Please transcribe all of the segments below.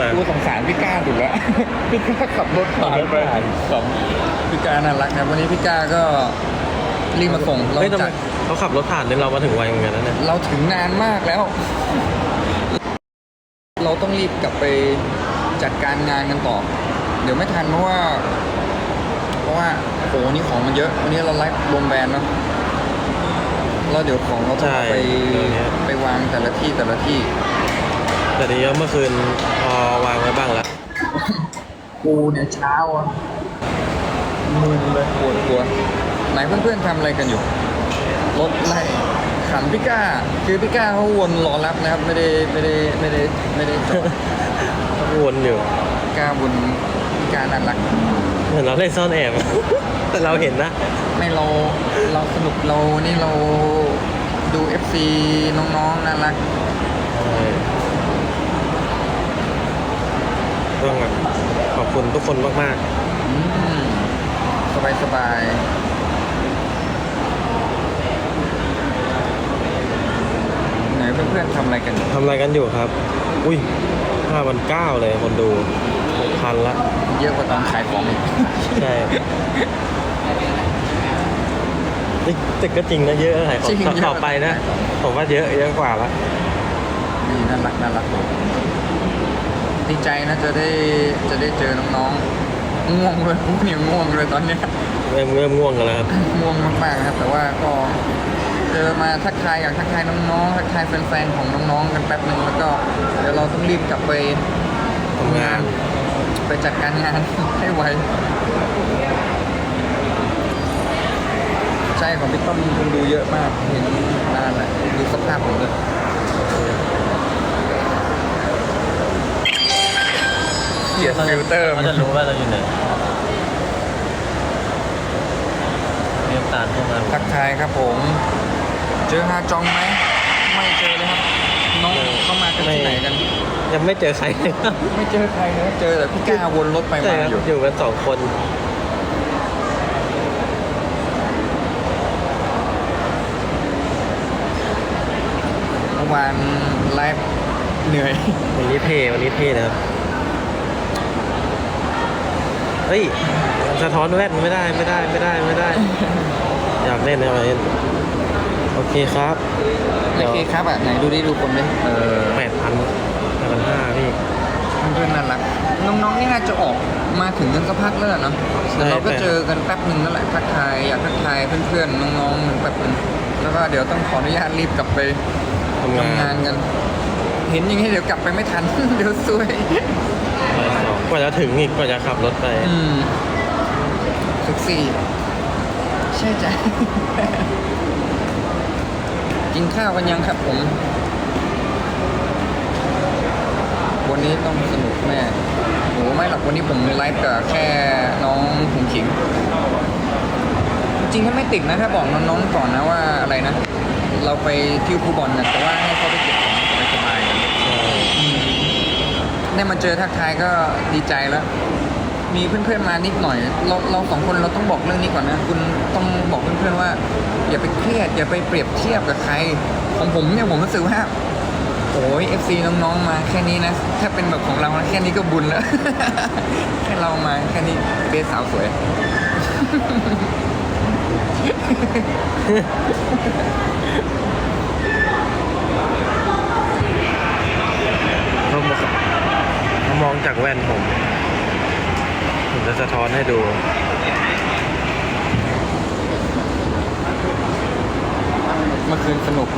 มากูสงสารพี่ก้าถูกแล้ว พี่ก้าขับรถผ่านไปขับรถผ่านครับพี่ก้าน่ารักนะวันนี้พี่ก้าก็รีบมาส่งเราเฮ้ยทำไมจัดเขาขับรถผ่านเนี่ยเรามาถึงไวเหมือนกันนะเนี่ยเราถึงนานมากแล้ว เราต้องรีบกลับไปจัดการงานกันต่อ เดี๋ยวไม่ทันเพราะว่า เพราะว่าโหวันนี้ของมันเยอะ วันนี้เราไลฟ์รวมแบรนด์เนาะแล้วเดี๋ยวของเราต้องเอาไปไปวางแต่ละที่แต่ละที่ แต่เดี๋ยวเมื่อคืนพอวางไว้บ้างแล้ว กูเนี่ยเช้าอะมึนเลยปวดหัวไหนเพื่อนๆทำอะไรกันอยู่ รถไล่ขันพี่ก้า คือพี่ก้าเขาวนรอรับนะครับ ไม่ได้ไม่ได้ไม่ได้ไม่ได้จอดวนอยู่พี่ก้าวนพี่ก้าน่ารัก เหมือนเราเล่นซ่อนแอบ แต่เราเห็นนะ ไม่เราเราสนุกเรานี่เราดู FC น้องๆน่ารัก ต้องแบบขอบคุณทุกคนมากอืมสบายสบายไหนเพื่อนๆทำอะไรกันอยู่ๆทำอะไรกันอยู่ครับ อุ้ยห้าพันเก้าเลยคนดูหกพันละ เยอะกว่าตอนขายของอีกใช่เฮ้ยแต่ก็จริงนะเยอะหลายขอจริงงเยอะต่อไปนะ ผมว่าเยอะเยอะกว่าละ นี่น่ารักน่ารัก ดีใจนะจะได้จะได้เจอน้องๆง่วงเลยพวกเนี่ยง่วงเลยตอนเนี้ยเริ่มเริ่มง่วงกันแล้วครับ ง่วงมากๆนะครับ แต่ว่าก็เจอมาทักทายอยากทักทายน้องๆทักทายแฟนๆของน้องๆกันแป๊บหนึ่งแล้วก็เดี๋ยวเราต้องรีบกลับไปทำงาน ไปจัดการงานให้ไวใช่ของพี่ต้อมคนดูเยอะมากเห็นนานแหละดูสภาพผมเลย เกียฟิลเตอร์เขาจะรู้ว่าเราอยู่ไหนเรียกตาลเข้ามาทักทายครับผม เจอฮาจองไหมไม่เจอเลยครับ น้องเข้ามากันที่ไหนกัน ยังไม่เจอใครเลยครับไม่เจอใครเลยเจอแต่พี่ก้าวนรถไปใช่มาครับอยู่อยู่กันสองคนเมื่อวานไลฟ์เหนื่อยวันนี้เท่วันนี้เท่นะครับ เฮ้ยสะท้อนแว่นไม่ได้ไม่ได้ไม่ได้ไม่ได้ อยากเล่นนะมาเล่นโอเคครับโอเคครับอะไหนดูดิดูคนดิเออแปดพันแปดพันห้าพี่เพื่อนๆน่ารักน้องๆนี่น่าจะออกมาถึงกันสักพักแล้วล่ะเนาะใช่แต่เราก็ใช่เจอกันแป๊บหนึ่งนั่นแหละทักทายอยากทักทายเพื่อนๆน้องๆแป๊บหนึงแล้วก็เดี๋ยวต้องขออนุญาตรีบกลับไปทำงาทำงานนกัน เห็นอย่างนี้เดี๋ยวกลับไปไม่ทันเดี๋ยวซวยบ่ายสอง กว่าจะถึงอีกกว่าจะขับรถไป อืมสุกสี่ใช่จ้ะกินข้าวกันยังครับผม วันนี้ต้องสนุกแน่โหไม่หรอกวันนี้ผมไลฟ์กับแค่น้องผงขิง จริงๆถ้าไม่ติดนะ ถ้าบอกน้องๆก่อนนะว่าอะไรนะ เราไปที่คูบอลนะแต่ว่าให้เขาไปเก็บของสบายๆกัน ได้มาเจอทักทายก็ดีใจแล้ว มีเพื่อนๆมานิดหน่อย เราเราสองคนเราต้องบอกเรื่องนี้ก่อนนะ คุณต้องบอกเพื่อนๆว่า อย่าไปเครียด อย่าไปเปรียบเทียบกับใคร ของผมเนี่ยผมรู้สึกว่าโอ้ยเอฟซีน้องๆมาแค่นี้นะ ถ้าเป็นแบบของเราแค่นี้ก็บุญแล้ว แค่เรามาแค่นี้เบสสาวสวย เขาบอกเขามองจากแว่นผม ผมจะ สะท้อนให้ดู เมื่อคืนสนุก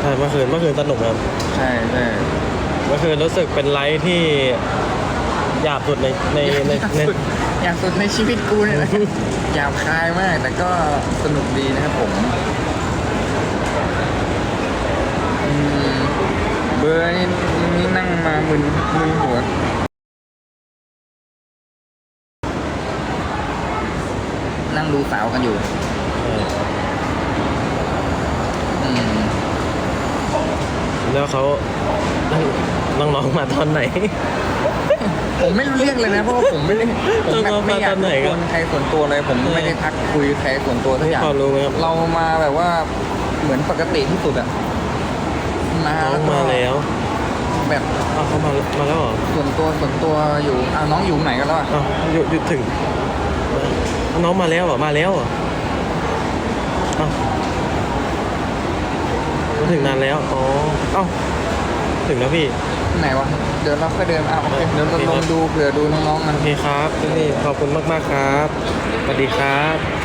ใช่เมื่อคืนเมื่อคืนสนุกครับใช่ใช่เมื่อคืนรู้สึกเป็นไลฟ์ที่หยาบสุดในในในอยากในสุดอยากสุดในชีวิตกูเนี่ยแหละหยาบคายมาก แต่ก็สนุกดีนะครับผมอืมเบอร์นี่นี่นั่งมามึนมึนหัว นั่งดูสาวกันอยู่ อืม แล้วเขาน้องๆมาตอนไหน ผมไม่รู้เรื่องเลยนะเพราะว่าผมไม่ได้ผมแบบเรามาไม่อยากตอนไหนคครับวนใครส่วนตัวเลยผมไม่ได้ทักคุยใครส่วนตัวทุกอย่างพอรู้ไหมครับ เรามาแบบว่าเหมือนปกติที่สุดอะมาน้องแล้วก็มาแล้วมแบบอ้าวเขามามาแล้วเหรอส่วนตัวส่วนตัวอยู่อ้าวน้องอยู่ไหนกันแล้วอะอ้าวหยุดหยุดถึง น้องมาแล้วเหรอมาแล้วเหรอ อ้าวมาถึงนานแล้ว อ๋อ เอ้า ถึงแล้วพี่ ไหนวะ เดี๋ยวเราค่อยเดินอะโอเคเดี๋ยวเราโอเคลครังบดูเผื่อดูน้องๆมัน โอเคครับพี่ขอบคุณมาก ๆ ครับ สวัสดีครับ